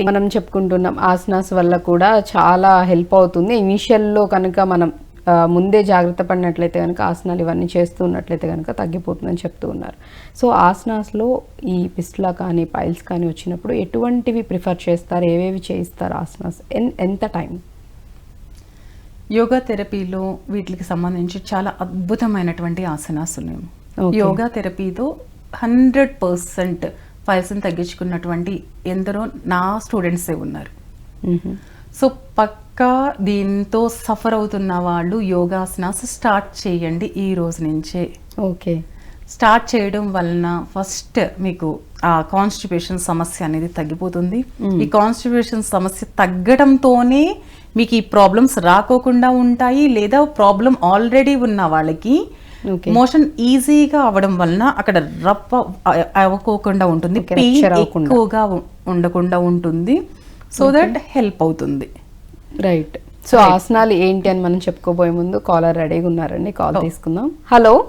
Dieting మనం చెప్పుకుంటున్నాం ఆసనాస్ వల్ల కూడా చాలా హెల్ప్ అవుతుంది. ఇనిషియల్లో కనుక మనం ముందే జాగ్రత్త పడినట్లయితే కనుక ఆసనాలు ఇవన్నీ చేస్తూ ఉన్నట్లయితే కనుక తగ్గిపోతుందని చెప్తూ ఉన్నారు. సో ఆసనాస్లో ఈ పిస్టులా కానీ పైల్స్ కానీ వచ్చినప్పుడు ఎటువంటివి ప్రిఫర్ చేస్తారు? ఏవేవి చేయిస్తారు ఆసనాస్? ఎన్ ఎంత టైం? యోగా థెరపీలో వీటికి సంబంధించి చాలా అద్భుతమైనటువంటి ఆసనాస్ ఉన్నాయి. యోగా థెరపీతో హండ్రెడ్ పర్సెంట్ ఫైల్స్ని తగ్గించుకున్నటువంటి ఎందరో నా స్టూడెంట్సే ఉన్నారు. సో పక్కా దీంతో సఫర్ అవుతున్న వాళ్ళు యోగాసనాస్ స్టార్ట్ చేయండి ఈ రోజు నుంచే. ఓకే. స్టార్ట్ చేయడం వలన ఫస్ట్ మీకు ఆ కాన్స్టిపేషన్ సమస్య అనేది తగ్గిపోతుంది. ఈ కాన్స్టిపేషన్ సమస్య తగ్గడంతోనే మీకు ఈ ప్రాబ్లమ్స్ రాకోకుండా ఉంటాయి లేదా ప్రాబ్లం ఆల్రెడీ ఉన్న వాళ్ళకి మోషన్ ఈజీగా అవ్వడం వలన అక్కడ రప్ప అవ్వకోకుండా ఉంటుంది. పెయిన్. ఎక్కువగా ఉండకుండా ఉంటుంది. సో దట్ హెల్ప్ అవుతుంది. రైట్ సో ఆసనాలు ఏంటి అని మనం చెప్పుకోబోయే ముందు కాలర్ రెడీగా ఉన్నారండి. కాల్ తీసుకుందాం. హలో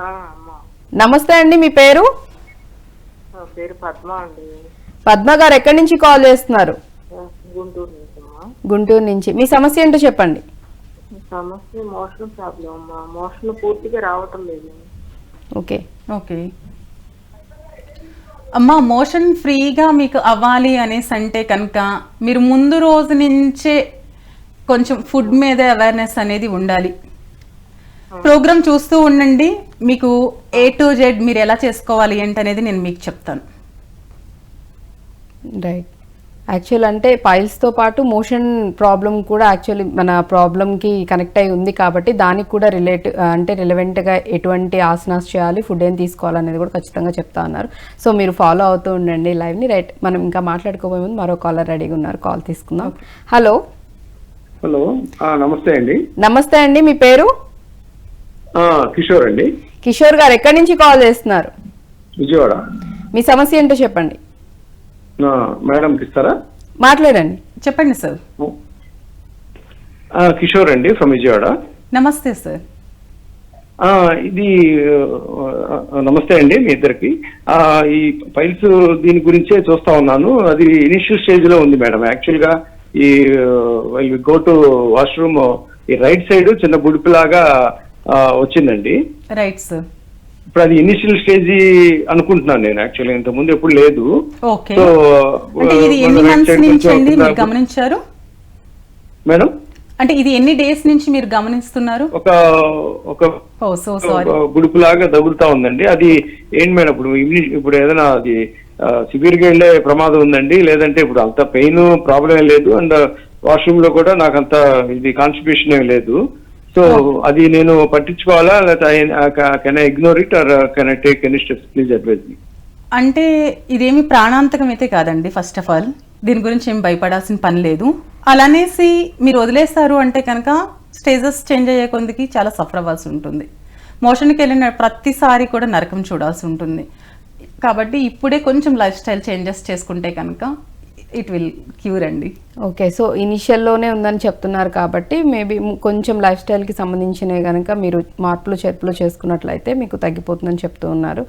ఆ, అమ్మా. నమస్తే అండి మీ పేరు? పద్మ అండి. పద్మ గారు ఎక్కడి నుంచి కాల్ చేస్తున్నారు? గుంటూరు నుంచి అమ్మా గుంటూరు నుంచి. మీ సమస్య ఏంటో చెప్పండి. సమస్య మోషన్ ప్రాబ్లం అమ్మా మోషన్ పూర్తిగా రావటం లేదు. ఓకే. ఓకే. అమ్మా మోషన్ ఫ్రీగా మీకు అవ్వాలి అనేసి అంటే కనుక మీరు ముందు రోజు నుంచే కొంచెం ఫుడ్ మీద అవేర్నెస్ అనేది ఉండాలి. ప్రోగ్రామ్ చూస్తూ ఉండండి. మీకు ఏ టు జెడ్ మీరు ఎలా చేసుకోవాలి ఏంటనేది నేను మీకు చెప్తాను. రైట్ యాక్చువల్ అంటే పైల్స్తో పాటు మోషన్ ప్రాబ్లం కూడా యాక్చువల్లీ మన ప్రాబ్లంకి కనెక్ట్ అయి ఉంది కాబట్టి దానికి కూడా రిలేట్ అంటే రిలవెంట్గా ఎటువంటి ఆసనాస్ చేయాలి ఫుడ్ ఏం తీసుకోవాలనేది కూడా ఖచ్చితంగా చెప్తా ఉన్నారు సో మీరు ఫాలో అవుతూ ఉండండి లైవ్ని రైట్ మనం ఇంకా మాట్లాడుకోబోయే ముందు మరో కాలర్ రెడీగా ఉన్నారు. కాల్ తీసుకుందాం. హలో హలో నమస్తే అండి. నమస్తే అండి మీ పేరు? ఆ, కిషోర్ అండి. కిషోర్ గారు ఎక్కడి నుంచి కాల్ చేస్తున్నారు? విజయవాడ. మీ సమస్య ఏంటో చెప్పండి. మేడంకి ఇస్తారా? మాట్లాడండి. చెప్పండి సార్. కిషోర్ అండి ఫ్రమ్ విజయవాడ. నమస్తే సార్. ఇది నమస్తే అండి మీ ఇద్దరికి. ఈ ఫైల్స్ దీని గురించే చూస్తా ఉన్నాను. అది ఇనిషియల్ స్టేజ్లో ఉంది మేడం. యాక్చువల్గా ఈ గో టు వాష్రూమ్ ఈ రైట్ సైడ్ చిన్న బుడిపిలాగా వచ్చిందండి. రైట్ సార్ ఇప్పుడు అది ఇనిషియల్ స్టేజ్ అనుకుంటున్నాను నేను యాక్చువల్గా ఇంత ముందు ఎప్పుడు లేదు. సో అవుతుందా? గమనించారు? మేడం? అంటే ఇది ఎన్ని డేస్ నుంచి మీరు గమనిస్తున్నారు? ఒక ఒక గుడుపులాగా తగులుతా ఉందండి. అది ఏంటి మేడం ఇప్పుడు ఇప్పుడు ఏదైనా అది సివియర్గా వెళ్ళే ప్రమాదం ఉందండి లేదంటే ఇప్పుడు అంత పెయిన్ ప్రాబ్లం లేదు. అండ్ వాష్రూమ్లో కూడా నాకు అంత ఇది కాన్స్టిపేషన్ ఏం లేదు. సో అది నేను పట్టించుకోవాలా? లేకపోతే can I ignore it or can I take any steps please advise me అంటే ఇదేమి ప్రాణాంతకం అయితే కాదండి ఫస్ట్ ఆఫ్ ఆల్ దీని గురించి ఏం భయపడాల్సిన పని లేదు. అలానేసి మీరు వదిలేస్తారు అంటే కనుక స్టేజెస్ చేంజ్ అయ్యే కొందికి చాలా సఫర్ అవ్వాల్సి ఉంటుంది. మోషన్కి వెళ్ళిన ప్రతిసారి కూడా నరకం చూడాల్సి ఉంటుంది. కాబట్టి ఇప్పుడే కొంచెం లైఫ్ స్టైల్ చేంజెస్ చేసుకుంటే కనుక ఇట్ విల్ క్యూర్ అండి. ఓకే సో ఇనిషియల్లోనే ఉందని చెప్తున్నారు కాబట్టి మేబీ కొంచెం లైఫ్ స్టైల్కి సంబంధించినవి కనుక మీరు మార్పులు చేర్పులు చేసుకున్నట్లయితే మీకు తగ్గిపోతుందని చెప్తూ ఉన్నారు.